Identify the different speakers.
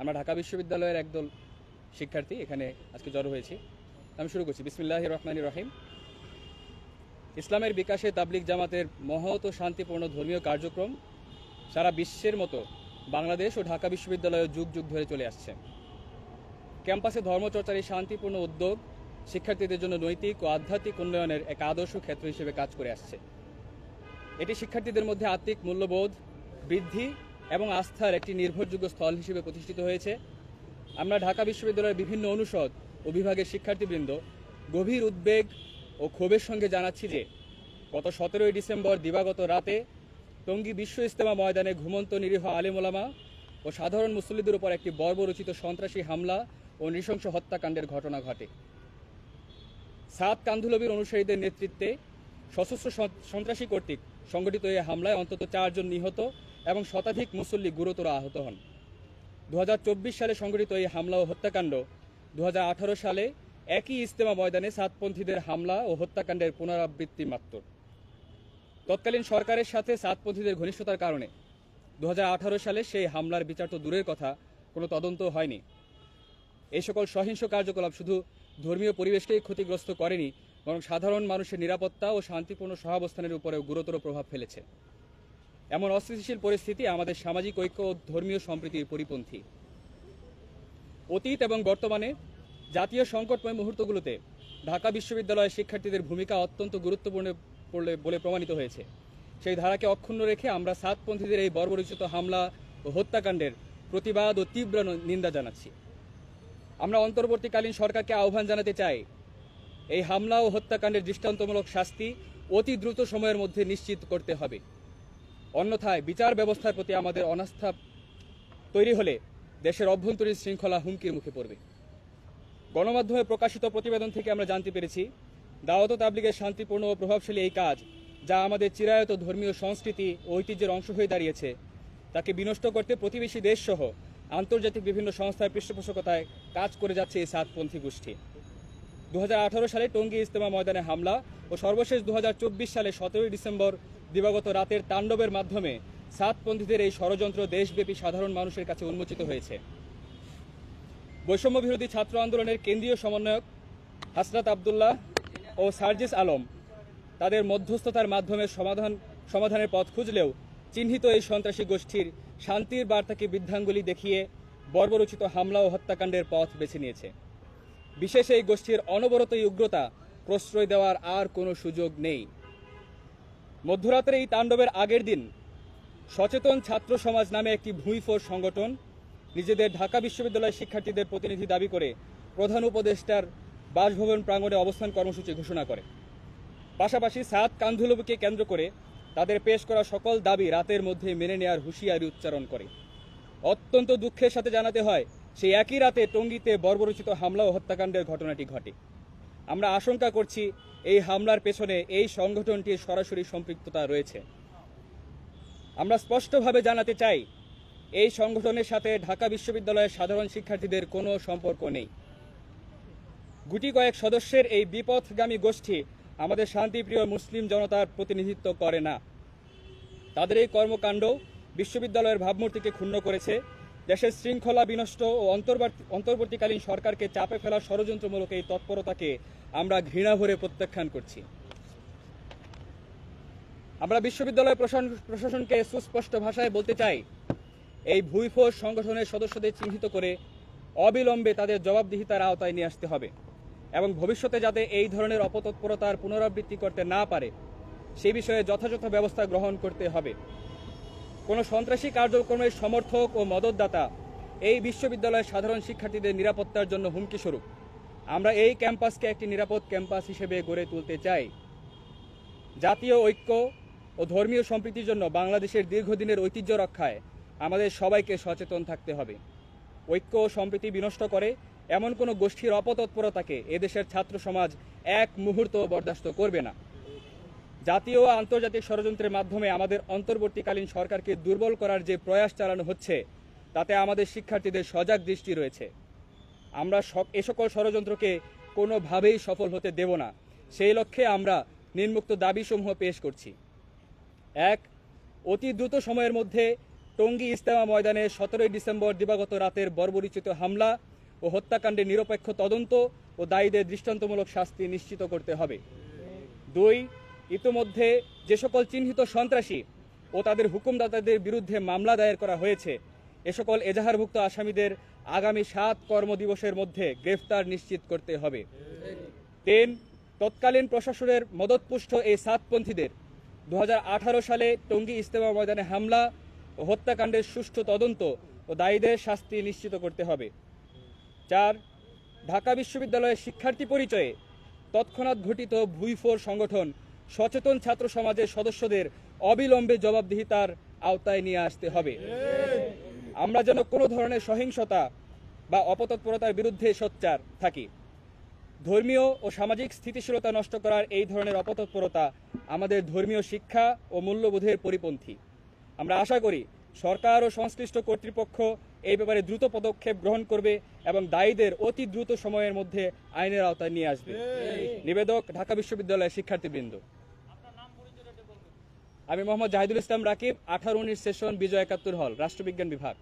Speaker 1: আমরা ঢাকা বিশ্ববিদ্যালয়ের একদল শিক্ষার্থী এখানে আজকে জড়ো হয়েছি। আমি শুরু করছি। বিসমিল্লাহ রহমানির রহিম। ইসলামের বিকাশে তাবলিক জামাতের মহৎ ও শান্তিপূর্ণ ধর্মীয় কার্যক্রম সারা বিশ্বের মতো বাংলাদেশ ও ঢাকা বিশ্ববিদ্যালয়ে যুগ যুগ ধরে চলে আসছে। ক্যাম্পাসে ধর্মচর্চার এই শান্তিপূর্ণ উদ্যোগ শিক্ষার্থীদের জন্য নৈতিক ও আধ্যাত্মিক উন্নয়নের এক আদর্শ ক্ষেত্র হিসেবে কাজ করে আসছে। এটি শিক্ষার্থীদের মধ্যে আত্মিক মূল্যবোধ, বৃদ্ধি এবং আস্থার একটি নির্ভরযোগ্য স্থল হিসেবে প্রতিষ্ঠিত হয়েছে। আমরা ঢাকা বিশ্ববিদ্যালয়ের বিভিন্ন অনুষদ ও বিভাগের শিক্ষার্থীবৃন্দ গভীর উদ্বেগ ও ক্ষোভের সঙ্গে জানাচ্ছি যে, গত সতেরোই ডিসেম্বর দিবাগত রাতে টঙ্গী বিশ্ব ইস্তেমা ময়দানে ঘুমন্ত নিরীহ আলেমোলামা ও সাধারণ মুসল্লিদের উপর একটি বর্বরচিত সন্ত্রাসী হামলা ও নৃশংস হত্যাকাণ্ডের ঘটনা ঘটে। সাত কান্ধুলবির অনুসারীদের নেতৃত্বে সশস্ত্র সন্ত্রাসী কর্তৃক সংগঠিত এই হামলায় অন্তত চারজন নিহত এবং শতাধিক মুসল্লি গুরুতর আহত হন। দু হাজার চব্বিশ সালে সংগঠিত এই হামলা ও হত্যাকাণ্ড দু হাজার আঠারো সালে একই ইস্তেমা ময়দানে সাতপন্থীদের হামলা ও হত্যাকাণ্ডের পুনরাবৃত্তি মাত্র। তৎকালীন সরকারের সাথে সাতপন্থীদের ঘনিষ্ঠতার কারণে দু হাজার আঠারো সালে সেই হামলার বিচার তো দূরের কথা, কোনো তদন্ত হয়নি। এই সকল সহিংস কার্যকলাপ শুধু ধর্মীয় পরিবেশকেই ক্ষতিগ্রস্ত করেনি, বরং সাধারণ মানুষের নিরাপত্তা ও শান্তিপূর্ণ সহাবস্থানের উপরেও গুরুতর প্রভাব ফেলেছে। এমন অস্থিতিশীল পরিস্থিতি আমাদের সামাজিক ঐক্য ও ধর্মীয় সম্প্রীতির পরিপন্থী। অতীত এবং বর্তমানে জাতীয় সংকটময় মুহূর্তগুলোতে ঢাকা বিশ্ববিদ্যালয়ের শিক্ষার্থীদের ভূমিকা অত্যন্ত গুরুত্বপূর্ণ বলে প্রমাণিত হয়েছে। সেই ধারাকে অক্ষুণ্ণ রেখে আমরা সাতপন্থীদের এই বর্বরচিত হামলা ও হত্যাকাণ্ডের প্রতিবাদ ও তীব্র নিন্দা জানাচ্ছি। আমরা অন্তর্বর্তীকালীন সরকারকে আহ্বান জানাতে চাই, এই হামলা ও হত্যাকাণ্ডের দৃষ্টান্তমূলক শাস্তি অতি দ্রুত সময়ের মধ্যে নিশ্চিত করতে হবে। অন্যথায় বিচার ব্যবস্থার প্রতি আমাদের অনাস্থা তৈরি হলে দেশের অভ্যন্তরীণ শৃঙ্খলা হুমকির মুখে পড়বে। গণমাধ্যমে প্রকাশিত প্রতিবেদন থেকে আমরা জানতে পেরেছি, দাওয়াত তাবলিগের শান্তিপূর্ণ ও প্রভাবশালী এই কাজ যা আমাদের চিরায়ত ধর্মীয় সংস্কৃতি ও ঐতিহ্যের অংশ হয়ে দাঁড়িয়েছে, তাকে বিনষ্ট করতে প্রতিবেশী দেশসহ আন্তর্জাতিক বিভিন্ন সংস্থার পৃষ্ঠপোষকতায় কাজ করে যাচ্ছে এই সাতপন্থী গোষ্ঠী। দু হাজার আঠারো সালে টঙ্গী ইজতেমা ময়দানে হামলা ও সর্বশেষ দু হাজার চব্বিশ সালে সতেরোই ডিসেম্বর দিবাগত রাতের তাণ্ডবের মাধ্যমে সাতপন্থীদের এই ষড়যন্ত্র দেশব্যাপী সাধারণ মানুষের কাছে উন্মোচিত হয়েছে। বৈষম্য বিরোধী ছাত্র আন্দোলনের কেন্দ্রীয় সমন্বয়ক হাসরাত আবদুল্লাহ ও সার্জিস আলম তাদের মধ্যস্থতার মাধ্যমে সমাধান, সমাধানের পথ খুঁজলেও চিহ্নিত এই সন্ত্রাসী গোষ্ঠীর শান্তির বার্তাকে বৃদ্ধাঙ্গুলি দেখিয়ে বর্বরচিত হামলা ও হত্যাকাণ্ডের পথ বেছে নিয়েছে। বিশেষ এই গোষ্ঠীর অনবরত উগ্রতা প্রশ্রয় দেওয়ার আর কোনো সুযোগ নেই। মধ্যরাতের এই তাণ্ডবের আগের দিন সচেতন ছাত্র সমাজ নামে একটি ভূঁইফোর সংগঠন নিজেদের ঢাকা বিশ্ববিদ্যালয়ের শিক্ষার্থীদের প্রতিনিধি দাবি করে প্রধান উপদেষ্টার বাসভবন প্রাঙ্গণে অবস্থান কর্মসূচি ঘোষণা করে। পাশাপাশি সাত কান্ধুলবকে কেন্দ্র করে তাদের পেশ করা সকল দাবি রাতের মধ্যে মেনে নেওয়ার হুঁশিয়ারি উচ্চারণ করে। অত্যন্ত দুঃখের সাথে জানাতে হয়, সেই একই রাতে টঙ্গীতে বর্বরচিত হামলা ও হত্যাকাণ্ডের ঘটনাটি ঘটে। আমরা আশঙ্কা করছি এই হামলার পেছনে এই সংগঠনটির সরাসরি সম্পৃক্ততা রয়েছে। আমরা স্পষ্টভাবে জানাতে চাই, এই সংগঠনের সাথে ঢাকা বিশ্ববিদ্যালয়ের সাধারণ শিক্ষার্থীদের কোনো সম্পর্ক নেই। গুটি কয়েক সদস্যের এই বিপথগামী গোষ্ঠী আমাদের শান্তিপ্রিয় মুসলিম জনতার প্রতিনিধিত্ব করে না। তাদের এই কর্মকাণ্ড বিশ্ববিদ্যালয়ের ভাবমূর্তিকে ক্ষুণ্ণ করেছে দেশের শৃঙ্খলা বিনষ্ট ও অন্তর্বর্তী অন্তর্বর্তীকালীন সরকারকে চাপে ফেলার ষড়যন্ত্রমূলক এই তৎপরতাকে আমরা ঘৃণা ভরে প্রত্যাখ্যান করছি। আমরা বিশ্ববিদ্যালয় প্রশাসন- প্রশাসনকে সুস্পষ্ট ভাষায় বলতে চাই, এই ভুইফোর সংগঠনের সদস্যদের চিহ্নিত করে অবিলম্বে তাদের জবাবদিহিতার আওতায় নিয়ে আসতে হবে এবং ভবিষ্যতে যাতে এই ধরনের অপতৎপরতার পুনরাবৃত্তি করতে না পারে, সে বিষয়ে যথাযথ ব্যবস্থা গ্রহণ করতে হবে। কোনো সন্ত্রাসী কার্যক্রমের সমর্থক ও মদতদাতা এই বিশ্ববিদ্যালয়ের সাধারণ শিক্ষার্থীদের নিরাপত্তার জন্য হুমকি স্বরূপ। আমরা এই ক্যাম্পাসকে একটি নিরাপদ ক্যাম্পাস হিসেবে গড়ে তুলতে চাই। জাতীয় ঐক্য ও ধর্মীয় সম্প্রীতির জন্য বাংলাদেশের দীর্ঘদিনের ঐতিহ্য রক্ষায় আমাদের সবাইকে সচেতন থাকতে হবে। ঐক্য ও সম্প্রীতি বিনষ্ট করে এমন কোনো গোষ্ঠীর অপতৎপরতাকে এদেশের ছাত্র সমাজ এক মুহূর্ত বরদাস্ত করবে না। জাতীয় ও আন্তর্জাতিক ষড়যন্ত্রের মাধ্যমে আমাদের অন্তর্বর্তীকালীন সরকারকে দুর্বল করার যে প্রয়াস চালানো হচ্ছে, তাতে আমাদের শিক্ষার্থীদের সজাগ দৃষ্টি রয়েছে। আমরা এ সকল ষড়যন্ত্রকে কোনোভাবেই সফল হতে দেব না। সেই লক্ষ্যে আমরা নিম্মুক্ত দাবিসমূহ পেশ করছি। এক, অতি দ্রুত সময়ের মধ্যে টঙ্গী ইস্তেমা ময়দানে সতেরোই ডিসেম্বর দিবাগত রাতের বর্বরিচিত হামলা ও হত্যাকাণ্ডে নিরপেক্ষ তদন্ত ও দায়ীদের দৃষ্টান্তমূলক শাস্তি নিশ্চিত করতে হবে। দুই ইতোমধ্যে যে সকল চিহ্নিত সন্ত্রাসী ও তাদের হুকুমদাতাদের বিরুদ্ধে মামলা দায়ের করা হয়েছে, এ সকল এজাহারভুক্ত আসামিদের আগামী সাত কর্মদিবসের মধ্যে গ্রেফতার নিশ্চিত করতে হবে। তিন, তৎকালীন প্রশাসনের মদতপুষ্ট এই সাতপন্থীদের দু হাজার আঠারো সালে টঙ্গী ইস্তেমা ময়দানে হামলা ও হত্যাকাণ্ডের সুষ্ঠু তদন্ত ও দায়ীদের শাস্তি নিশ্চিত করতে হবে। চার, ঢাকা বিশ্ববিদ্যালয়ের শিক্ষার্থী পরিচয়ে তৎক্ষণাৎ ঘটিত ভুইফোর সংগঠন সচেতন ছাত্র সমাজের সদস্যদের অবিলম্বে জবাবদিহিতার আওতায় নিয়ে আসতে হবে। আমরা যেন কোনো ধরনের সহিংসতা বা অপতৎপরতার বিরুদ্ধে সোচ্চার থাকি। ধর্মীয় ও সামাজিক স্থিতিশীলতা নষ্ট করার এই ধরনের অপতৎপরতা আমাদের ধর্মীয় শিক্ষা ও মূল্যবোধের পরিপন্থী। আমরা আশা করি সরকার ও সংশ্লিষ্ট কর্তৃপক্ষ এই ব্যাপারে দ্রুত পদক্ষেপ গ্রহণ করবে এবং দায়ীদের অতি দ্রুত সময়ের মধ্যে আইনের আওতায় নিয়ে আসবে। নিবেদক ঢাকা বিশ্ববিদ্যালয়ের শিক্ষার্থীবৃন্দ। আমি মোহাম্মদ জাহিদুল ইসলাম রাকিব আঠারো উনিশ সেশন বিজয় একাত্তর হল রাষ্ট্রবিজ্ঞান বিভাগ।